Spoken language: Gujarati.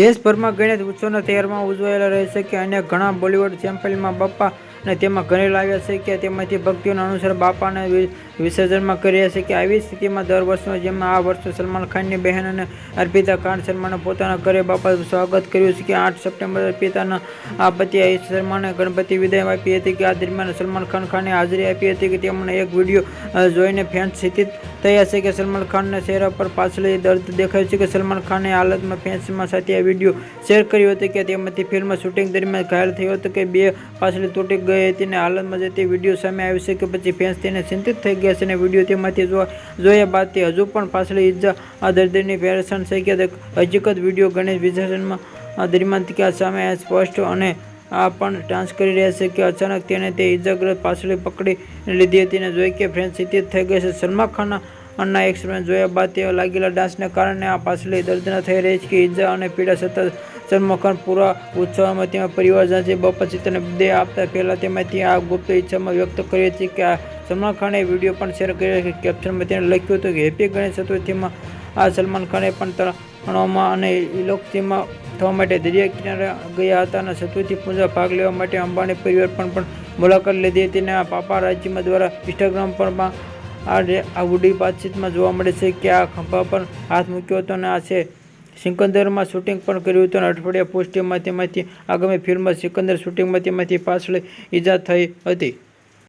દેશભરમાં ગણેશ ઉત્સવના તહેવારમાં ઉજવાયેલા રહી કે અને ઘણા બોલિવૂડ સેમ્પલમાં બાપા અને તેમાં ઘરે લાવ્યા છે કે તેમાંથી ભક્તિઓના અનુસાર બાપાને વિસર્જનમાં કર્યા છે કે આવી સ્થિતિમાં દર વર્ષમાં જેમાં આ વર્ષે સલમાન ખાનની બહેન અને અર્પિતા ખાન શર્માને પોતાના ઘરે બાપાનું સ્વાગત કર્યું છે કે આઠ સપ્ટેમ્બર અર્પિતાના આ પતિ શર્માને ગણપતિ વિદાય આપી હતી કે આ દરમિયાન સલમાન ખાન ખાને હાજરી આપી હતી કે તેમણે એક વીડિયો જોઈને ફેન્સ સ્થિત થયા છે કે સલમાન ખાનના ચહેરા પર પાછળ દર્દ દેખાય છે કે સલમાન ખાને હાલતમાં ફેન્સમાં સાથે આ વીડિયો શેર કર્યો હતો કે તેમાંથી ફિલ્મ શૂટિંગ દરમિયાન ઘાયલ થયો હતો કે બે પાછળ તૂટી ગઈ હતી અને હાલતમાં જે તે વીડિયો સામે આવ્યો છે કે પછી ફેન્સ તેને ચિંતિત થઈ ગયા છે અને વીડિયો તેમાંથી જોવા જોયા બાદ તે હજુ પણ પાછળ ઈજા આ દર્દીની પેરેશાન થઈ ગયા હકીકત વીડિયો ગણેશ વિસર્જનમાં દરમિયાન કે આ સામે સ્પષ્ટ અને આ પણ ડાન્સ કરી રહ્યા છે કે અચાનક તેને તે ઇજાગ્રસ્ત પાછળ પકડી લીધી હતી અને જોઈ કે ફ્રેન્ડ સ્થિતિ થઈ ગઈ છે. સલમાન ખાનના અન્ના એક્સપિરિયન્સ જોયા બાદ તે લાગેલા ડાન્સને કારણે આ પાછળ દર્દના થઈ રહી છે કે ઈજા અને પીડા સતત સલમાન પૂરા ઉત્સવમાં તેમાં પરિવારજન છે. બાપા ચિત્રને દેહ આપતા પહેલા તેમાંથી આ ગુપ્ત ઈચ્છામાં વ્યક્ત કરી હતી કે આ સલમાન ખાને વીડિયો પણ શેર કર્યો કે કેપ્શનમાં તેને લખ્યું હતું કે, હેપી ગણેશ ચતુર્થીમાં આ સલમાન ખાને પણ તણાવમાં અને ઇલોક્તિમાં થવા માટે દરિયા કિનારે ગયા હતા અને ચતુર્થી પૂજા ભાગ લેવા માટે અંબાણી પરિવાર પણ પણ મુલાકાત લીધી. હતી અને આ પાપા રાજ્યમાં દ્વારા ઇન્સ્ટાગ્રામ પર આ રે- આ ઉડી વાતચીતમાં જોવા મળે છે કે આ ખંભા પર હાથ મૂક્યો હતો અને આ છે. સિકંદરમાં શૂટિંગ પણ કર્યું હતું અને અઠવાડિયા પોસ્ટિંગમાં તેમાંથી આગામી ફિલ્મ સિકંદર શૂટિંગમાં તેમાંથી પાછળ ઈજા થઈ હતી.